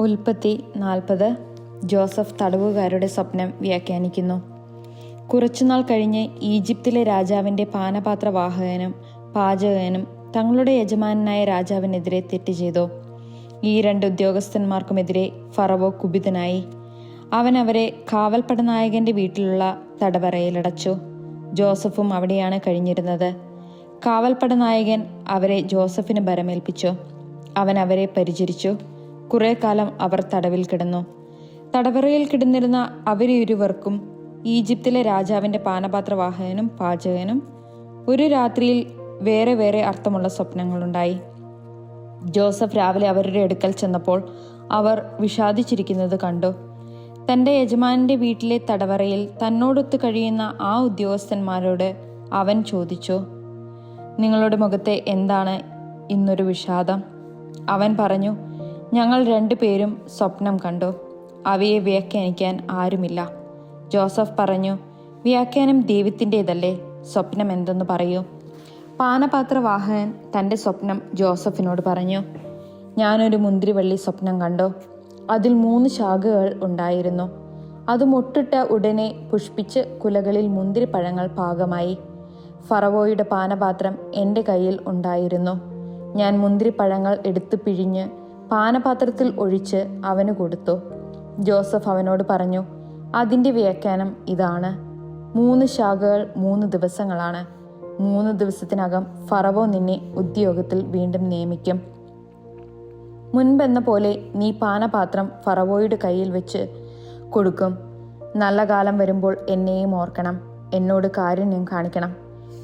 ഉൽപ്പത്തി നാൽപ്പത്. ജോസഫ് തടവുകാരുടെ സ്വപ്നം വ്യാഖ്യാനിക്കുന്നു. കുറച്ചുനാൾ കഴിഞ്ഞ് ഈജിപ്തിലെ രാജാവിന്റെ പാനപാത്രവാഹകനും പാചകനും തങ്ങളുടെ യജമാനായ രാജാവിനെതിരെ തെറ്റ് ചെയ്തു. ഈ രണ്ട് ഉദ്യോഗസ്ഥന്മാർക്കുമെതിരെ ഫറവോ കുപിതനായി. അവൻ അവരെ കാവൽപ്പട നായകന്റെ വീട്ടിലുള്ള തടവറയിലടച്ചു. ജോസഫും അവിടെയാണ് കഴിഞ്ഞിരുന്നത്. കാവൽപ്പട നായകൻ അവരെ ജോസഫിന് ഭരമേൽപ്പിച്ചു. അവൻ അവരെ പരിചരിച്ചു. കുറെ കാലം അവർ തടവിൽ കിടന്നു. തടവറയിൽ കിടന്നിരുന്ന അവരിരുവർക്കും ഈജിപ്തിലെ രാജാവിന്റെ പാനപാത്രവാഹകനും പാചകനും ഒരു രാത്രിയിൽ വേറെ വേറെ അർത്ഥമുള്ള സ്വപ്നങ്ങളുണ്ടായി. ജോസഫ് രാവിലെ അവരുടെ അടുക്കൽ ചെന്നപ്പോൾ അവർ വിഷാദിച്ചിരിക്കുന്നത് കണ്ടു. തന്റെ യജമാനന്റെ വീട്ടിലെ തടവറയിൽ തന്നോടൊത്ത് കഴിയുന്ന ആ ഉദ്യോഗസ്ഥന്മാരോട് അവൻ ചോദിച്ചു നിങ്ങളുടെ മുഖത്തെ എന്താണ് ഇന്നൊരു വിഷാദം? അവൻ പറഞ്ഞു ഞങ്ങൾ രണ്ടുപേരും സ്വപ്നം കണ്ടു. അവയെ വ്യാഖ്യാനിക്കാൻ ആരുമില്ല. ജോസഫ് പറഞ്ഞു വ്യാഖ്യാനം ദൈവത്തിന്റെതല്ലേ? സ്വപ്നം എന്തെന്ന് പറയൂ. പാനപാത്രവാഹകൻ തന്റെ സ്വപ്നം ജോസഫിനോട് പറഞ്ഞു ഞാനൊരു മുന്തിരിവള്ളി സ്വപ്നം കണ്ടു. അതിൽ മൂന്ന് ശാഖകൾ ഉണ്ടായിരുന്നു. അത് മുട്ടിട്ട ഉടനെ പുഷ്പിച്ച് കുലകളിൽ മുന്തിരിപ്പഴങ്ങൾ പാകമായി. ഫറവോയുടെ പാനപാത്രം എന്റെ കയ്യിൽ ഉണ്ടായിരുന്നു. ഞാൻ മുന്തിരിപ്പഴങ്ങൾ എടുത്തു പിഴിഞ്ഞ് പാനപാത്രത്തിൽ ഒഴിച്ച് അവന് കൊടുത്തു. ജോസഫ് അവനോട് പറഞ്ഞു അതിന്റെ വ്യാഖ്യാനം ഇതാണ്. മൂന്ന് ശാഖകൾ മൂന്ന് ദിവസങ്ങളാണ്. മൂന്ന് ദിവസത്തിനകം ഫറവോ നിന്നെ ഉദ്യോഗത്തിൽ വീണ്ടും നിയമിക്കും. മുൻപെന്ന പോലെ നീ പാനപാത്രം ഫറവോയുടെ കയ്യിൽ വെച്ച് കൊടുക്കും. നല്ല കാലം വരുമ്പോൾ എന്നെയും ഓർക്കണം. എന്നോട് കാരുണ്യം കാണിക്കണം.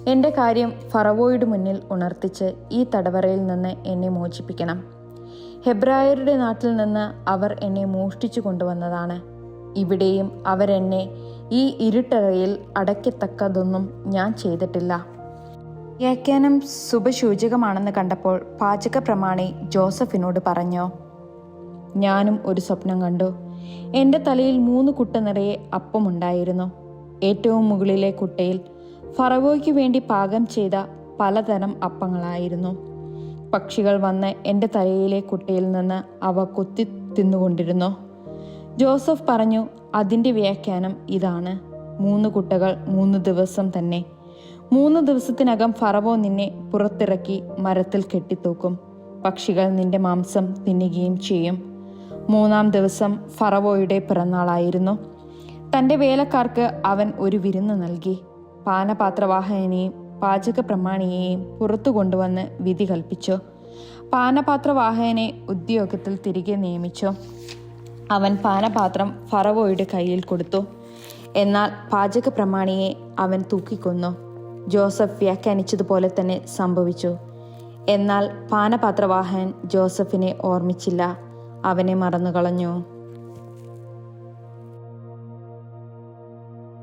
എന്റെ കാര്യം ഫറവോയുടെ മുന്നിൽ ഉണർത്തിച്ച് ഈ തടവറയിൽ നിന്ന് എന്നെ മോചിപ്പിക്കണം. ഹെബ്രായരുടെ നാട്ടിൽ നിന്ന് അവർ എന്നെ മോഷ്ടിച്ചു കൊണ്ടുവന്നതാണ്. ഇവിടെയും അവരെന്നെ ഈ ഇരുട്ടറയിൽ അടയ്ക്കത്തക്കതൊന്നും ഞാൻ ചെയ്തിട്ടില്ല. വ്യാഖ്യാനം ശുഭസൂചകമാണെന്ന് കണ്ടപ്പോൾ പാചക പ്രമാണി ജോസഫിനോട് പറഞ്ഞു ഞാനും ഒരു സ്വപ്നം കണ്ടു. എന്റെ തലയിൽ മൂന്ന് കുട്ട നിറയെ അപ്പമുണ്ടായിരുന്നു. ഏറ്റവും മുകളിലെ കുട്ടയിൽ ഫറവോയ്ക്ക് വേണ്ടി പാകം ചെയ്ത പലതരം അപ്പങ്ങളായിരുന്നു. പക്ഷികൾ വന്ന് എന്റെ തലയിലെ കുട്ടയിൽ നിന്ന് അവ കൊത്തി തിന്നുകൊണ്ടിരുന്നു. ജോസഫ് പറഞ്ഞു അതിന്റെ വ്യാഖ്യാനം ഇതാണ്. മൂന്ന് കുട്ടകൾ മൂന്ന് ദിവസം തന്നെ. മൂന്ന് ദിവസത്തിനകം ഫറവോ നിന്നെ പുറത്തിറക്കി മരത്തിൽ കെട്ടിത്തൂക്കും. പക്ഷികൾ നിന്റെ മാംസം തിന്നുകയും ചെയ്യും. മൂന്നാം ദിവസം ഫറവോയുടെ പിറന്നാളായിരുന്നു. തന്റെ വേലക്കാർക്ക് അവൻ ഒരു വിരുന്ന് നൽകി. പാനപാത്രവാഹകനെയും പാചക പ്രമാണിയെയും പുറത്തു കൊണ്ടുവന്ന് വിധി കൽപ്പിച്ചു. പാനപാത്രവാഹകനെ ഉദ്യോഗത്തിൽ തിരികെ നിയമിച്ചു. അവൻ പാനപാത്രം ഫറവോയുടെ കയ്യിൽ കൊടുത്തു. എന്നാൽ പാചക പ്രമാണിയെ അവൻ തൂക്കിക്കൊന്നു. ജോസഫ് വ്യാഖ്യാനിച്ചതുപോലെ തന്നെ സംഭവിച്ചു. എന്നാൽ പാനപാത്രവാഹൻ ജോസഫിനെ ഓർമ്മിച്ചില്ല. അവനെ മറന്നുകളഞ്ഞു.